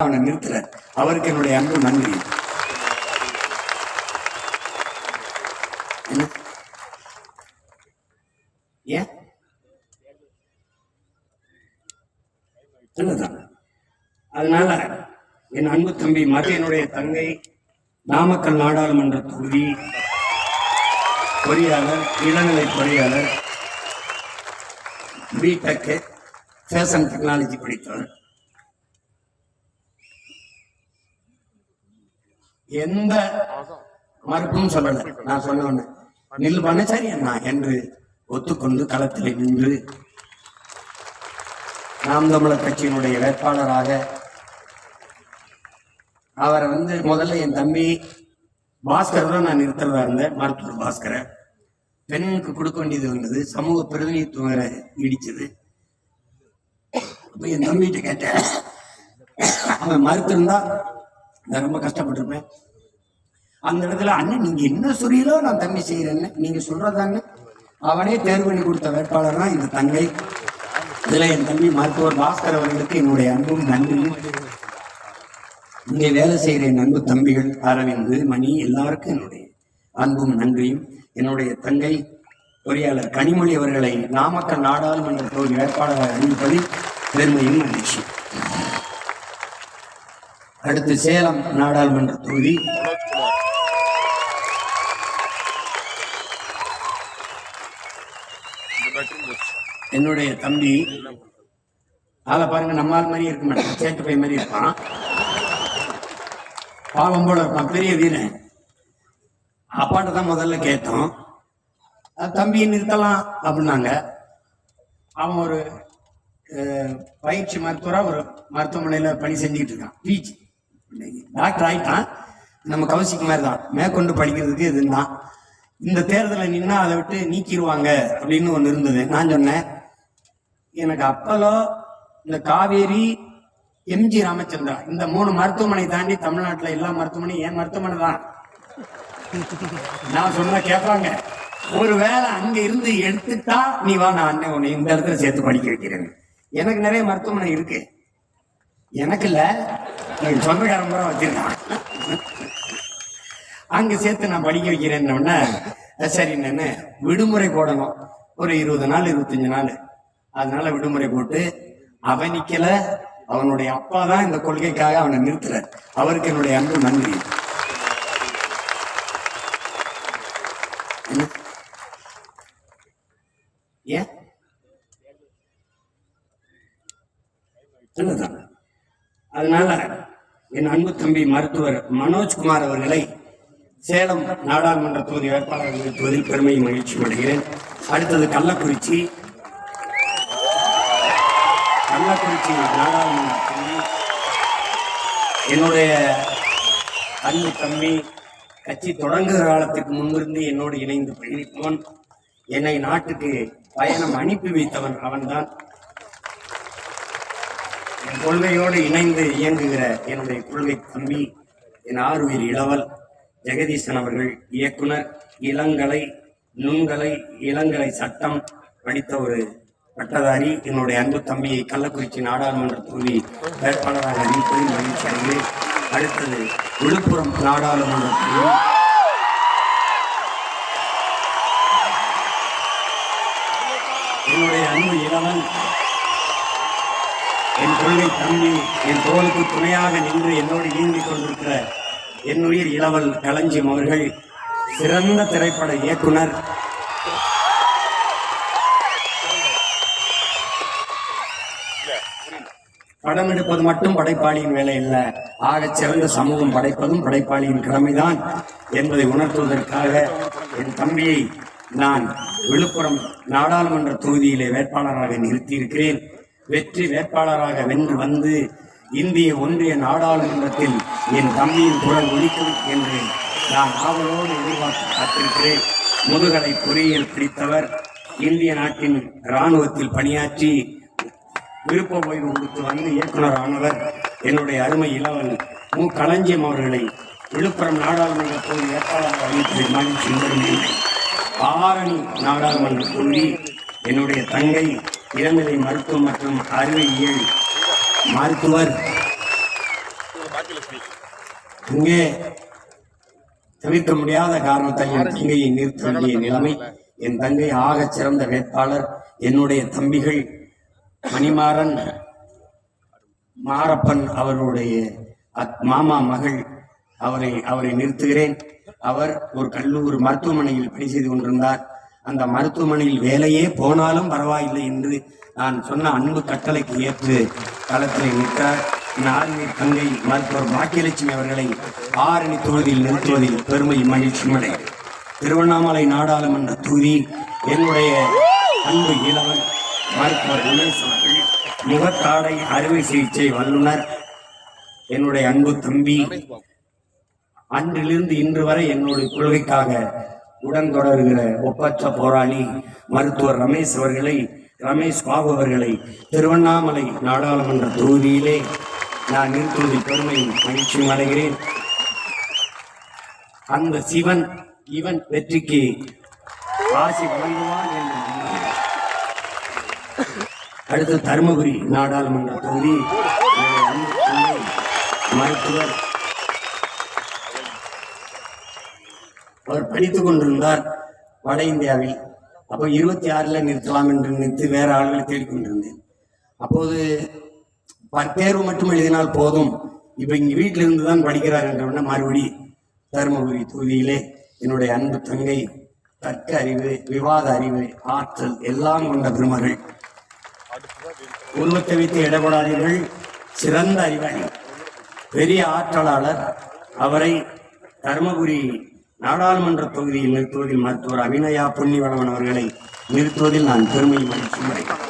அவனை நிறுத்துறார் அவருக்கு என்னுடைய அன்பு நன்றி. ஏன்? அதனால என் அன்பு தம்பி மதியனுடைய தங்கை நாமக்கல் நாடாளுமன்ற தொகுதி பொறியாளர் இளநிலை பொறியாளர் பிடெக் ஃபேஷன் டெக்னாலஜி படித்தவர். எந்த மறுப்பும் சொல்லல. நான் சொன்ன உடனே நில் பண்ணச்சாரி சரி அண்ணா என்று ஒத்துக்கொண்டு களத்தில் நின்று நாம் தமிழர் கட்சியினுடைய வேட்பாளராக அவரை வந்து முதல்ல என் தம்பி பாஸ்கரை தான் நான் நிறுத்தலா இருந்தேன் மருத்துவர் பாஸ்கரை. பெண்களுக்கு கொடுக்க வேண்டியது வந்தது சமூக பிரதிநிதித்துவம் வேற இடிச்சது என் தம்பிகிட்ட கேட்டேன். அவன் மறுத்திருந்தா நான் ரொம்ப கஷ்டப்பட்டிருப்பேன். அந்த இடத்துல அண்ணன் நீங்க என்ன சொல்றீங்களோ நான் தம்பி செய்யறேன்னு நீங்க சொல்றதாங்க. அவனே தேர்வு பண்ணி கொடுத்த வேட்பாளர் தான் இந்த தங்கை. இதுல என் தம்பி மருத்துவர் பாஸ்கர் அவர்களுக்கு என்னுடைய அன்பும் நன்றியும். இங்கே வேலை செய்கிற என் அன்பு தம்பிகள் அரவிந்து மணி எல்லாருக்கும் என்னுடைய அன்பும் நன்றியும். என்னுடைய தங்கை பொறியாளர் கனிமொழி அவர்களை நாமக்கல் நாடாளுமன்ற தொகுதி வேட்பாளராக அறிவிப்பதில் பெருமையும் மகிழ்ச்சி அடுத்து சேலம் நாடாளுமன்ற தொகுதி. என்னுடைய தம்பி ஆளை பாருங்க நம்மால் மாதிரி இருக்க மாட்டான் சேட்டு பை மாதிரி இருப்பான். பாவம் போல இருப்பான் பெரிய வீரன். அப்பாட்ட தான் முதல்ல கேட்டோம். தம்பி நிறுத்தலாம் அப்படின்னாங்க. அவன் ஒரு பயிற்சி மருத்துவரா ஒரு மருத்துவமனையில பணி செஞ்சுக்கிட்டு இருக்கான் பிஜி டாக்டர் ஆயிட்டான் நம்ம கவசிக்கு மாதிரி தான் மேற்கொண்டு படிக்கிறதுக்கு இதுதான். இந்த தேர்தலில் நின்னா அதை விட்டு நீக்கிடுவாங்க அப்படின்னு ஒன்று இருந்தது. நான் சொன்னேன் எனக்கு அப்பலோ இந்த காவேரி எம்ஜி ராமச்சந்திரா இந்த மூணு மருத்துவமனை தாண்டி தமிழ்நாட்டில் எல்லா மருத்துவமனையும் என் மருத்துவமனை தான். நான் சொன்னா கேட்பாங்க. ஒருவேளை அங்க இருந்து எடுத்துட்டா நீ வா நான் அண்ணன் உன்னை இந்த இடத்துல சேர்த்து படிக்க வைக்கிறேன் எனக்கு நிறைய மருத்துவமனை இருக்கு. எனக்கு இல்லை எனக்கு சொந்தக்காரன் பூரா வச்சிருக்கான். அங்க சேர்த்து நான் படிக்க வைக்கிறேன்னு சரி நான் விடுமுறை போடணும். ஒரு இருபது நாள் இருபத்தஞ்சு நாள். அதனால விடுமுறை போட்டு அவனிக்கல அவனுடைய அப்பா தான் இந்த கொள்கைக்காக அவனை நிறுத்துறார். அவருக்கு என்னுடைய அன்பு நன்றி. ஏன்? அதனால என் அன்பு தம்பி மருத்துவர் மனோஜ்குமார் அவர்களை சேலம் நாடாளுமன்ற தொகுதி வேட்பாளர் நிறுத்துவதில் பெருமை மகிழ்ச்சி அடைகிறேன். அடுத்தது கள்ளக்குறிச்சி. கள்ளக்குறிச்சி நாடாளுமன்ற தொகுதி. என்னுடைய அன்பு தம்பி கட்சி தொடங்குகிற காலத்துக்கு முன்பிருந்து என்னோடு இணைந்து பயணிப்பவன். என்னை நாட்டுக்கு பயணம் அனுப்பி வைத்தவன் அவன்தான். கொள்கையோடு இணைந்து இயங்குகிற என்னுடைய கொள்கை தம்பி என் ஆறுவீர் இளவல் ஜெகதீசன் அவர்கள் இயக்குனர் இளங்கலை நுண்கலை இளங்கலை சட்டம் படித்த ஒரு பட்டதாரி என்னுடைய அன்பு தம்பியை கள்ளக்குறிச்சி நாடாளுமன்ற தொகுதி வேட்பாளராக அறிவிப்பதில் மகிழ்ச்சி அடைகிறேன். அடுத்தது விழுப்புரம் நாடாளுமன்ற தொகுதி. என்னுடைய அன்பு இளவன் என் கொள்கை தம்பி என் தோளுக்கு துணையாக நின்று என்னோடு இயங்கிக் கொண்டிருக்கிற என்னுயிர் இளவல் களஞ்சியம் அவர்கள் சிறந்த திரைப்பட இயக்குனர். படம் எடுப்பது மட்டும் படைப்பாளியின் வேலை இல்ல ஆகச் சிறந்த சமூகம் படைப்பதும் படைப்பாளியின் கடமைதான் என்பதை உணர்த்துவதற்காக என் தம்பியை நான் விழுப்புரம் நாடாளுமன்ற தொகுதியிலே வேட்பாளராக நிறுத்தியிருக்கிறேன். வெற்றி வேட்பாளராக வென்று வந்து இந்திய ஒன்றிய நாடாளுமன்றத்தில் என் தம்பியின் குரல் ஒலிக்கும் என்று நான் ஆவலோடு எதிர்பார்த்து காத்திருக்கிறேன். முதுகலை பொறியியல் பிடித்தவர் இந்திய நாட்டின் இராணுவத்தில் பணியாற்றி விருப்ப ஓய்வு கொடுத்து வந்து இயக்குனர் ஆனவர் என்னுடைய அருமை இளவன் மு. களஞ்சியம் அவர்களை விழுப்புரம் நாடாளுமன்ற தொகுதி வேட்பாளராக அறிவித்ததில் மகிழ்ச்சி உணர்கின்றேன் ஆரணி நாடாளுமன்ற தொகுதி என்னுடைய தங்கை இளநிலை மருத்துவம் மற்றும் அறிவியல் மருத்துவர். இங்கே தவிர்க்க முடியாத காரணத்தால் என் தங்கையை நிறுத்த வேண்டிய நிலைமை என் தங்கை ஆக சிறந்த வேட்பாளர் என்னுடைய தம்பிகள் மணிமாறன் மாரப்பன் அவருடைய அத்- மாமா மகள் அவரை அவரை நிறுத்துகிறேன். அவர் ஒரு கல்லூரி மருத்துவமனையில் பணி செய்து கொண்டிருந்தார். அந்த மருத்துவமனையில் வேலையே போனாலும் பரவாயில்லை என்று நான் சொன்ன அன்பு கட்டளைக்கு ஏற்று களத்தில் நிற்கிறார் நான்கு தங்கை மருத்துவர் பாக்கியலட்சுமி அவர்களை ஆரணி தொகுதியில் நிறுத்துவதில் பெருமை மகிழ்ச்சி அடை திருவண்ணாமலை நாடாளுமன்ற தொகுதி என்னுடைய அன்பு இளவன் மருத்துவர் உமேஷ் அவர்கள் முகத்தாடை அறுவை சிகிச்சை வல்லுனர் என்னுடைய அன்பு தம்பி. அன்றிலிருந்து இன்று வரை என்னுடைய கொள்கைக்காக உடன் தொடர்கிற ஒப்பற்ற போராளி மருத்துவர் ரமேஷ் அவர்களை ரமேஷ் பாபு அவர்களை திருவண்ணாமலை நாடாளுமன்ற தொகுதியிலே நான் நிறுத்துவதில் பெருமையும் மகிழ்ச்சியும் அடைகிறேன். அந்த சிவன் இவன் வெற்றிக்கு ஆசி வழங்குவான் என்று அடுத்து தருமபுரி நாடாளுமன்ற தொகுதி மருத்துவர் அவர் படித்துக் கொண்டிருந்தார் வட இந்தியாவில். அப்போ இருபத்தி ஆறில் நிறுத்தலாம் என்று நினைத்து வேறு ஆளுகளை தேடிக்கொண்டிருந்தேன் அப்போது ப- தேர்வு மட்டும் எழுதினால் போதும். இப்போ இங்கே வீட்டிலிருந்து தான் படிக்கிறார் என்ற மறுபடி தருமபுரி தொகுதியிலே என்னுடைய அன்பு தங்கை தர்க்க அறிவு விவாத அறிவு ஆற்றல் எல்லாம் கொண்ட பெருமர்கள் உருவத்தை வைத்து இடப்படாதீர்கள் சிறந்த அறிவாளி. பெரிய ஆற்றலாளர். அவரை தருமபுரி நாடாளுமன்ற தொகுதியில் நிறுத்துவதில் மருத்துவர் அபிநயா பொன்னிவளவன் அவர்களை நிறுத்துவதில் நான் பெருமை மகிழ்ச்சி அடைகிறேன்.